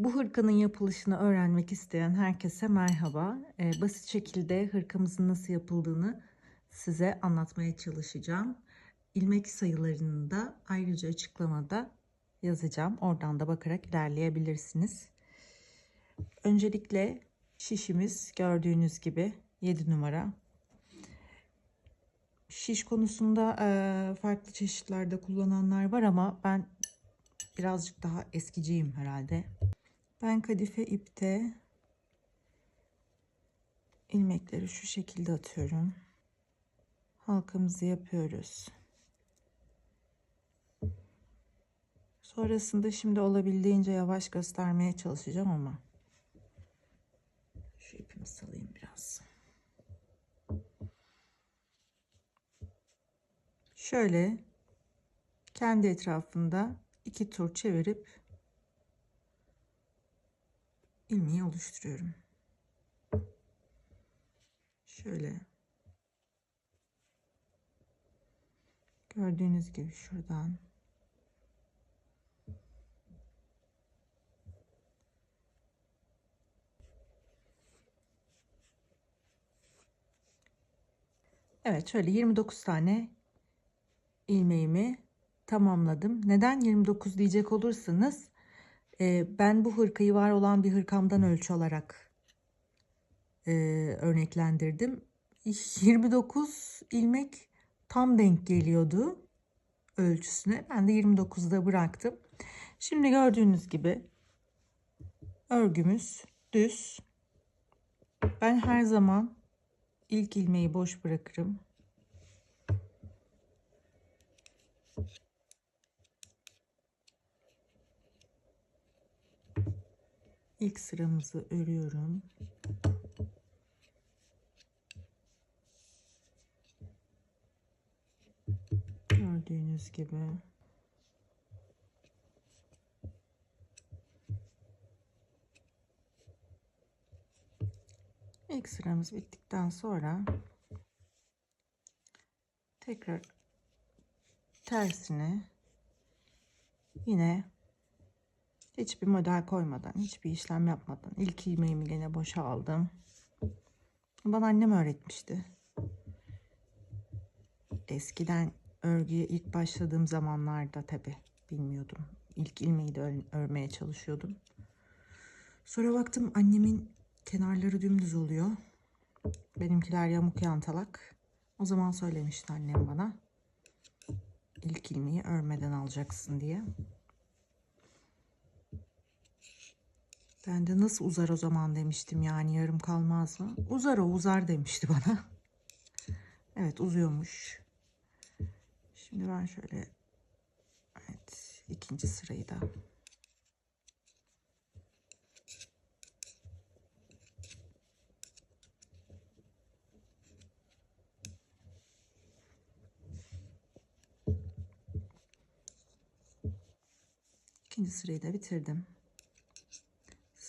Bu hırkanın yapılışını öğrenmek isteyen herkese merhaba. Ee, basit şekilde hırkamızın nasıl yapıldığını size anlatmaya çalışacağım. İlmek sayılarını da ayrıca açıklamada yazacağım. Oradan da bakarak ilerleyebilirsiniz. Öncelikle şişimiz gördüğünüz gibi 7 numara. Şiş konusunda e, farklı çeşitlerde kullananlar var ama ben birazcık daha eskiciyim herhalde. Ben kadife ipte ilmekleri şu şekilde atıyorum. Halkamızı yapıyoruz. Sonrasında şimdi olabildiğince yavaş göstermeye çalışacağım ama şu ipimi salayım biraz. Şöyle kendi etrafında iki tur çevirip ilmeği oluşturuyorum. Şöyle gördüğünüz gibi şuradan Evet şöyle 29 tane ilmeğimi tamamladım. Neden 29 diyecek olursanız e, ben bu hırkayı var olan bir hırkamdan ölçü alarak e, örneklendirdim. 29 ilmek tam denk geliyordu ölçüsüne. Ben de 29'da bıraktım. Şimdi gördüğünüz gibi örgümüz düz. Ben her zaman ilk ilmeği boş bırakırım. İlk sıramızı örüyorum. Gördüğünüz gibi. İlk sıramız bittikten sonra tekrar tersine yine hiçbir model koymadan, hiçbir işlem yapmadan ilk ilmeğimi gene boşa aldım. Bana annem öğretmişti. Eskiden örgüye ilk başladığım zamanlarda tabi bilmiyordum. İlk ilmeği de ör örmeye çalışıyordum. Sonra baktım annemin kenarları dümdüz oluyor. Benimkiler yamuk yantalak. O zaman söylemişti annem bana. İlk ilmeği örmeden alacaksın diye. Ben de nasıl uzar o zaman demiştim yani yarım kalmaz mı? Uzar o uzar demişti bana. Evet uzuyormuş. Şimdi ben şöyle evet ikinci sırayı da ikinci sırayı da bitirdim.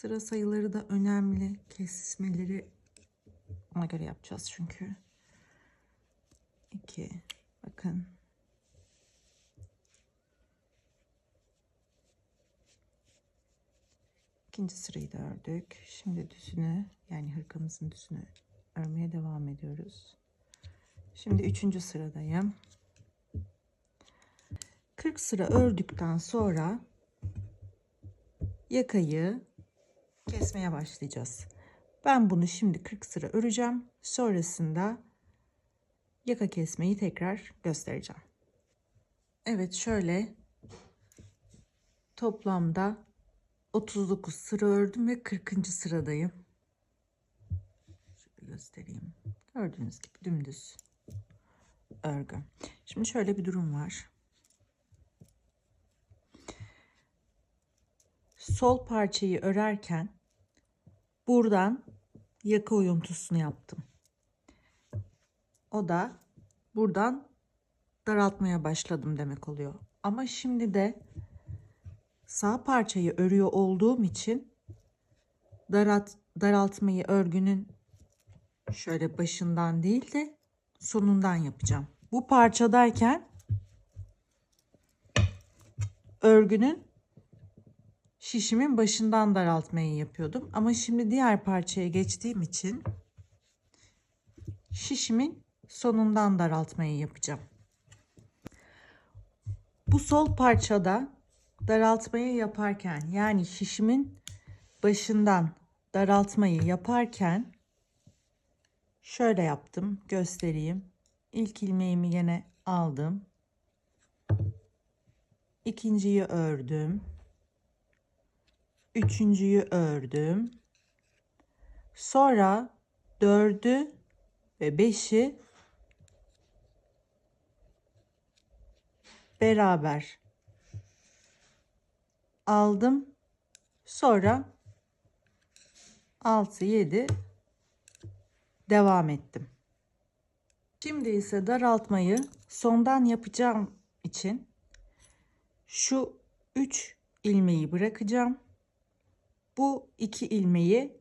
Sıra sayıları da önemli. Kesmeleri ona göre yapacağız çünkü. 2 bakın. İkinci sırayı da ördük. Şimdi düzünü yani hırkamızın düzünü örmeye devam ediyoruz. Şimdi üçüncü sıradayım. 40 sıra ördükten sonra yakayı kesmeye başlayacağız. Ben bunu şimdi 40 sıra öreceğim. Sonrasında yaka kesmeyi tekrar göstereceğim. Evet şöyle toplamda 39 sıra ördüm ve 40. sıradayım. Şöyle göstereyim. Gördüğünüz gibi dümdüz örgü. Şimdi şöyle bir durum var. Sol parçayı örerken buradan yaka oyuntusunu yaptım. O da buradan daraltmaya başladım demek oluyor. Ama şimdi de sağ parçayı örüyor olduğum için daralt, daraltmayı örgünün şöyle başından değil de sonundan yapacağım. Bu parçadayken örgünün şişimin başından daraltmayı yapıyordum. Ama şimdi diğer parçaya geçtiğim için şişimin sonundan daraltmayı yapacağım. Bu sol parçada daraltmayı yaparken yani şişimin başından daraltmayı yaparken şöyle yaptım göstereyim. İlk ilmeğimi yine aldım. İkinciyi ördüm. Üçüncüyü ördüm. Sonra dördü ve beşi beraber aldım. Sonra 6 7 devam ettim. Şimdi ise daraltmayı sondan yapacağım için şu 3 ilmeği bırakacağım. Bu 2 ilmeği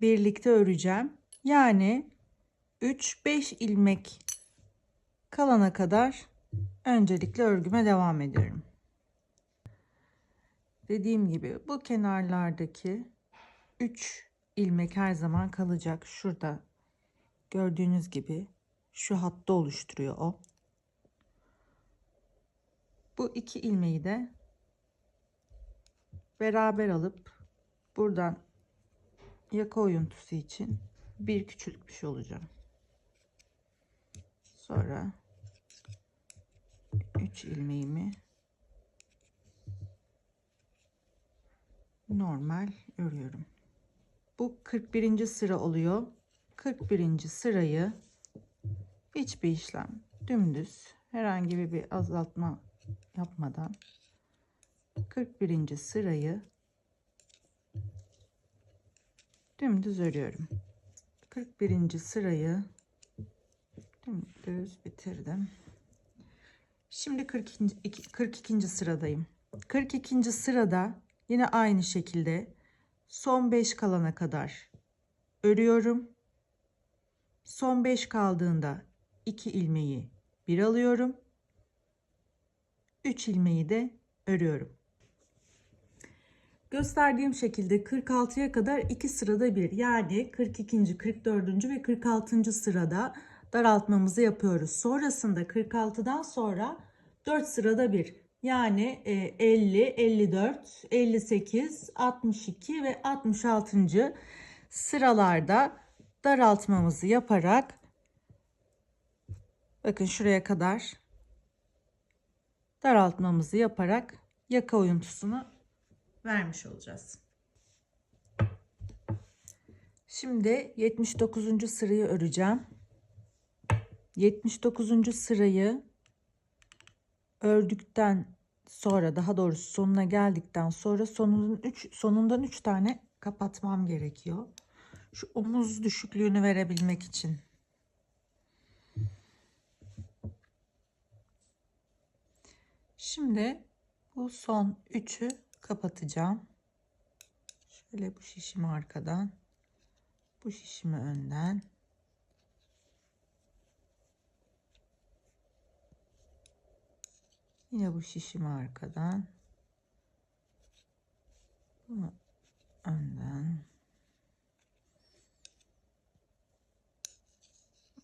birlikte öreceğim. Yani 3 5 ilmek kalana kadar öncelikle örgüme devam ediyorum. Dediğim gibi bu kenarlardaki 3 ilmek her zaman kalacak. Şurada gördüğünüz gibi şu hatta oluşturuyor o. Bu iki ilmeği de beraber alıp buradan yaka oyuntusu için bir küçültmüş olacağım. Sonra 3 ilmeğimi normal örüyorum. Bu 41. sıra oluyor. 41. sırayı hiçbir işlem dümdüz herhangi bir azaltma yapmadan 41. sırayı dümdüz örüyorum. 41. sırayı dümdüz bitirdim. Şimdi 42. 42. sıradayım. 42. sırada yine aynı şekilde son 5 kalana kadar örüyorum. Son 5 kaldığında 2 ilmeği bir alıyorum. 3 ilmeği de örüyorum. Gösterdiğim şekilde 46'ya kadar 2 sırada bir yani 42. 44. ve 46. sırada daraltmamızı yapıyoruz. Sonrasında 46'dan sonra 4 sırada bir yani 50, 54, 58, 62 ve 66. sıralarda daraltmamızı yaparak bakın şuraya kadar daraltmamızı yaparak yaka oyuntusunu vermiş olacağız. Şimdi 79. sırayı öreceğim. 79. sırayı ördükten sonra daha doğrusu sonuna geldikten sonra sonundan 3 sonundan 3 tane kapatmam gerekiyor. Şu omuz düşüklüğünü verebilmek için. Şimdi bu son 3'ü kapatacağım. Şöyle bu şişimi arkadan, bu şişimi önden. Yine bu şişimi arkadan. Bunu önden.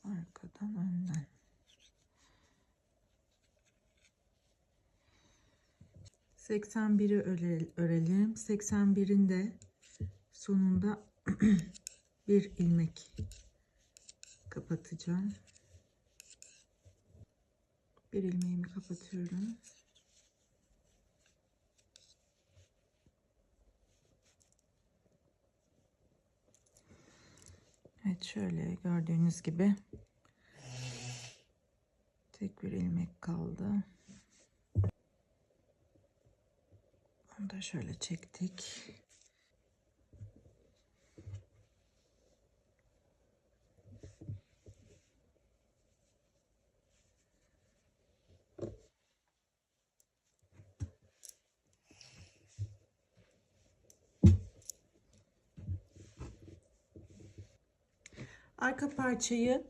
Arkadan önden. Seksen biri örelim. Seksen birinde sonunda bir ilmek kapatacağım. Bir ilmeğimi kapatıyorum. Evet şöyle gördüğünüz gibi tek bir ilmek kaldı. Da şöyle çektik. Arka parçayı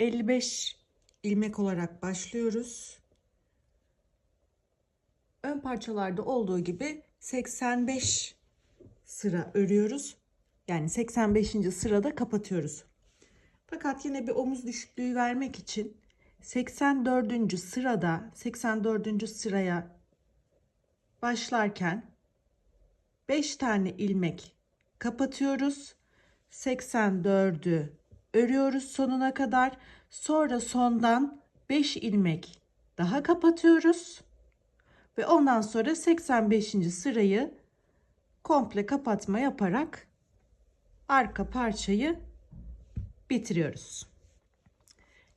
55 ilmek olarak başlıyoruz. Ön parçalarda olduğu gibi 85 sıra örüyoruz. Yani 85. sırada kapatıyoruz. Fakat yine bir omuz düşüklüğü vermek için 84. sırada 84. sıraya başlarken 5 tane ilmek kapatıyoruz. 84'ü örüyoruz sonuna kadar. Sonra sondan 5 ilmek daha kapatıyoruz. Ve ondan sonra 85. sırayı komple kapatma yaparak arka parçayı bitiriyoruz.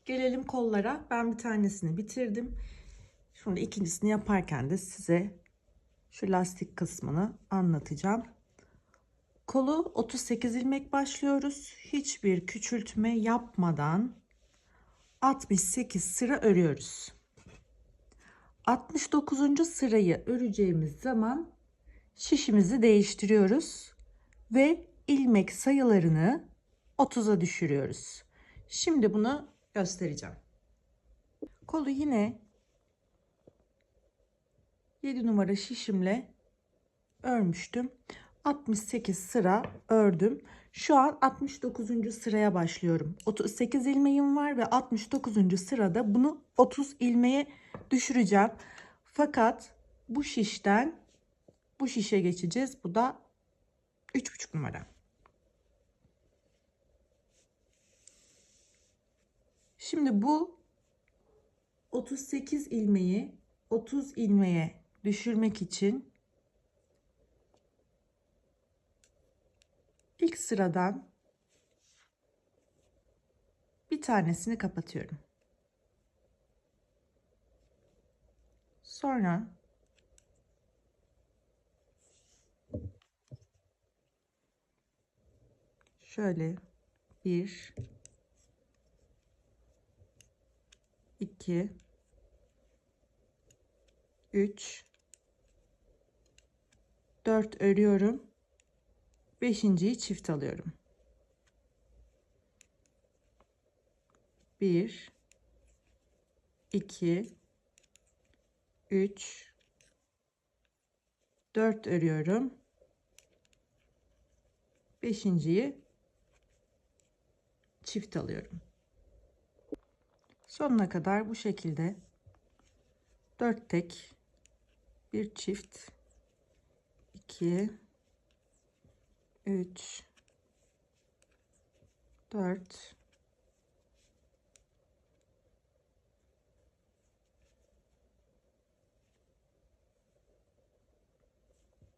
Gelelim kollara. Ben bir tanesini bitirdim. Şimdi ikincisini yaparken de size şu lastik kısmını anlatacağım. Kolu 38 ilmek başlıyoruz. Hiçbir küçültme yapmadan 68 sıra örüyoruz. 69. sırayı öreceğimiz zaman şişimizi değiştiriyoruz ve ilmek sayılarını 30'a düşürüyoruz. Şimdi bunu göstereceğim. Kolu yine 7 numara şişimle örmüştüm. 68 sıra ördüm. Şu an 69. sıraya başlıyorum. 38 ilmeğim var ve 69. sırada bunu 30 ilmeğe düşüreceğim. Fakat bu şişten bu şişe geçeceğiz. Bu da 3,5 numara. Şimdi bu 38 ilmeği 30 ilmeğe düşürmek için ilk sıradan bir tanesini kapatıyorum. Sonra şöyle bir iki üç dört örüyorum. Beşinciyi çift alıyorum. Bir, iki, üç, dört örüyorum. Beşinciyi çift alıyorum. Sonuna kadar bu şekilde dört tek bir çift 2 3 4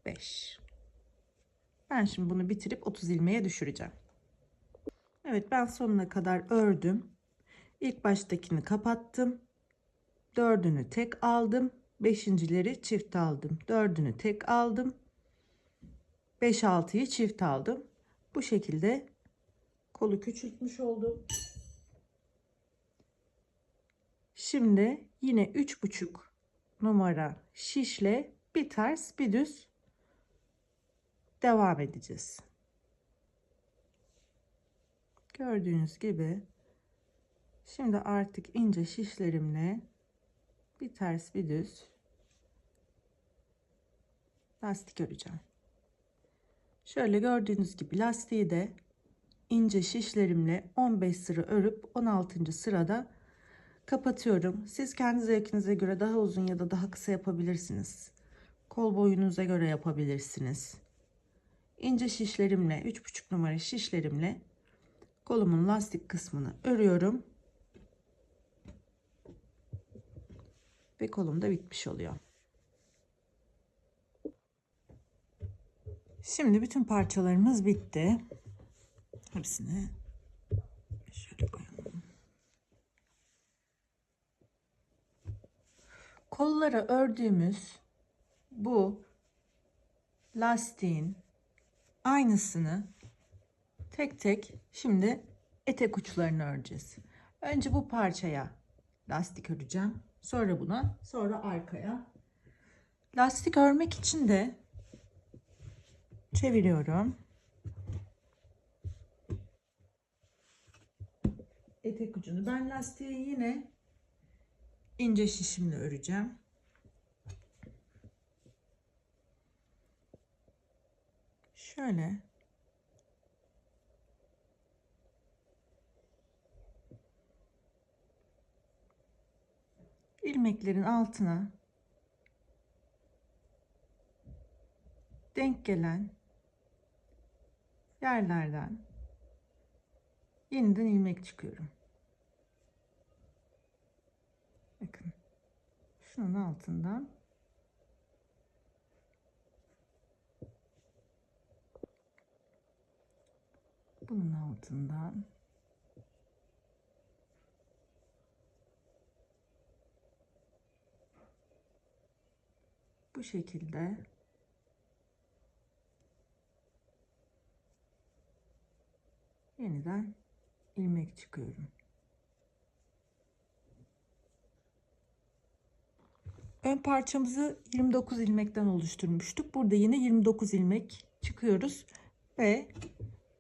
5 Ben şimdi bunu bitirip 30 ilmeğe düşüreceğim. Evet ben sonuna kadar ördüm. İlk baştakini kapattım. Dördünü tek aldım. Beşincileri çift aldım. Dördünü tek aldım. 5 6'yı çift aldım. Bu şekilde kolu küçültmüş oldum. Şimdi yine üç buçuk numara şişle bir ters bir düz devam edeceğiz. Gördüğünüz gibi şimdi artık ince şişlerimle bir ters bir düz lastik öreceğim. Şöyle gördüğünüz gibi lastiği de ince şişlerimle 15 sıra örüp 16. sırada kapatıyorum. Siz kendi zevkinize göre daha uzun ya da daha kısa yapabilirsiniz. Kol boyunuza göre yapabilirsiniz. İnce şişlerimle 3,5 numara şişlerimle kolumun lastik kısmını örüyorum. Ve kolum da bitmiş oluyor. Şimdi bütün parçalarımız bitti. Hepsini şöyle koyalım. Kollara ördüğümüz bu lastiğin aynısını tek tek şimdi etek uçlarını öreceğiz. Önce bu parçaya lastik öreceğim. Sonra buna, sonra arkaya. Lastik örmek için de çeviriyorum. Etek ucunu. Ben lastiği yine ince şişimle öreceğim. Şöyle ilmeklerin altına denk gelen yerlerden yeniden ilmek çıkıyorum. Bakın. Şunun altından bunun altından bu şekilde yeniden ilmek çıkıyorum. Ön parçamızı 29 ilmekten oluşturmuştuk. Burada yine 29 ilmek çıkıyoruz ve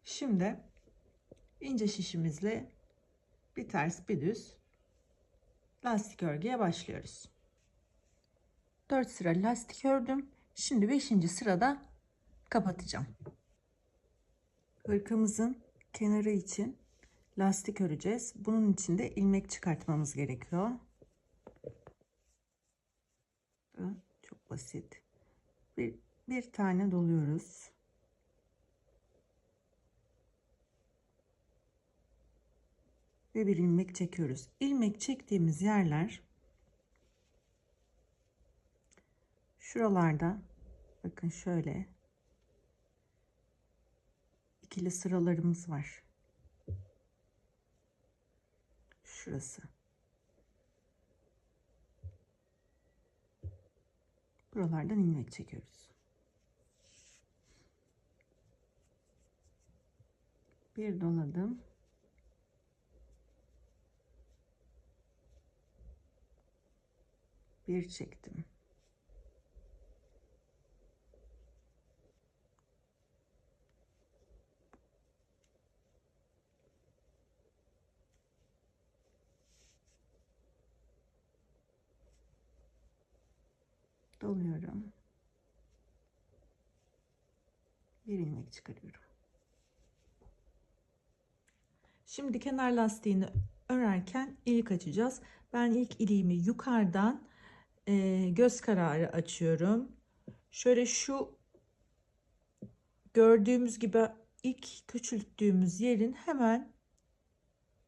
şimdi ince şişimizle bir ters bir düz lastik örgüye başlıyoruz. 4 sıra lastik ördüm. Şimdi 5. sırada kapatacağım. Hırkamızın kenarı için lastik öreceğiz. Bunun için de ilmek çıkartmamız gerekiyor. Çok basit. Bir, bir tane doluyoruz. Ve bir ilmek çekiyoruz. İlmek çektiğimiz yerler şuralarda bakın şöyle ikili sıralarımız var. Şurası. Buralardan ilmek çekiyoruz. Bir doladım. Bir çektim. doluyorum. Bir ilmek çıkarıyorum. Şimdi kenar lastiğini örerken ilik açacağız. Ben ilk iliğimi yukarıdan e, göz kararı açıyorum. Şöyle şu gördüğümüz gibi ilk küçülttüğümüz yerin hemen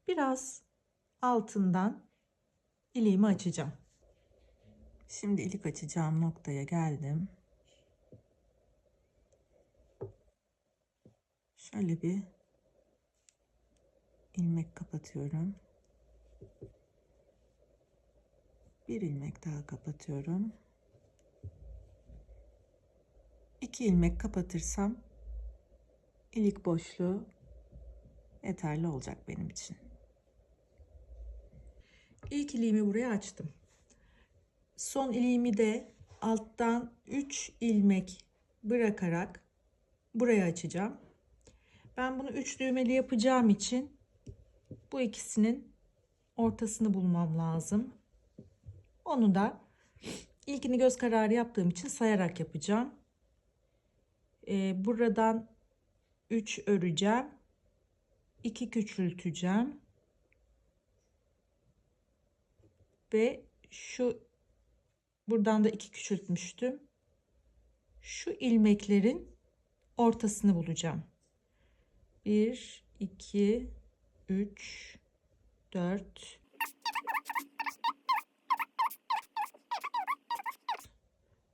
biraz altından iliğimi açacağım. Şimdi ilik açacağım noktaya geldim. Şöyle bir ilmek kapatıyorum. Bir ilmek daha kapatıyorum. İki ilmek kapatırsam ilik boşluğu yeterli olacak benim için. İlk iliğimi buraya açtım. Son iliğimi de alttan 3 ilmek bırakarak buraya açacağım. Ben bunu 3 düğmeli yapacağım için bu ikisinin ortasını bulmam lazım. Onu da ilkini göz kararı yaptığım için sayarak yapacağım. Ee, buradan 3 öreceğim. 2 küçülteceğim. Ve şu Buradan da iki küçültmüştüm. Şu ilmeklerin ortasını bulacağım. 1, 2, 3, 4,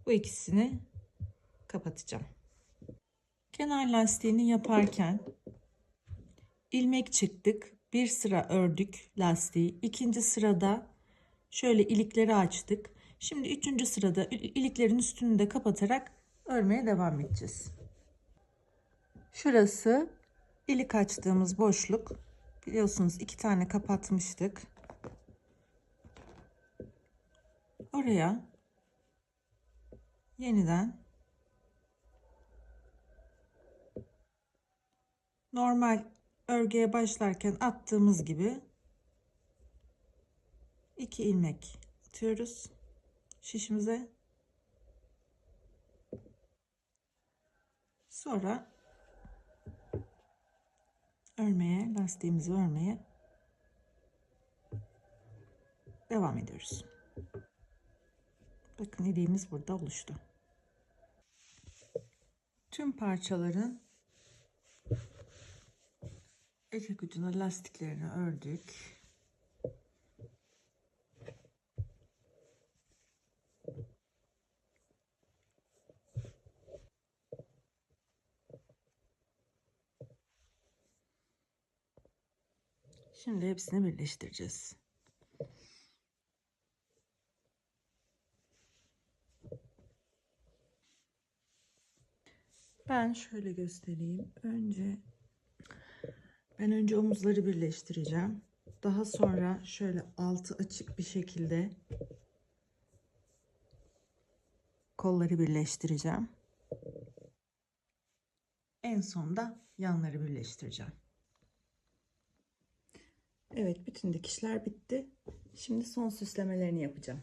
bu ikisini kapatacağım. Kenar lastiğini yaparken ilmek çıktık. Bir sıra ördük lastiği. İkinci sırada şöyle ilikleri açtık. Şimdi üçüncü sırada iliklerin üstünü de kapatarak örmeye devam edeceğiz. Şurası ilik açtığımız boşluk. Biliyorsunuz iki tane kapatmıştık. Oraya yeniden normal örgüye başlarken attığımız gibi iki ilmek atıyoruz şişimize. Sonra örmeye, lastiğimizi örmeye devam ediyoruz. Bakın iliğimiz burada oluştu. Tüm parçaların etek ucuna lastiklerini ördük. Şimdi hepsini birleştireceğiz. Ben şöyle göstereyim. Önce ben önce omuzları birleştireceğim. Daha sonra şöyle altı açık bir şekilde kolları birleştireceğim. En sonda yanları birleştireceğim. Evet, bütün dikişler bitti. Şimdi son süslemelerini yapacağım.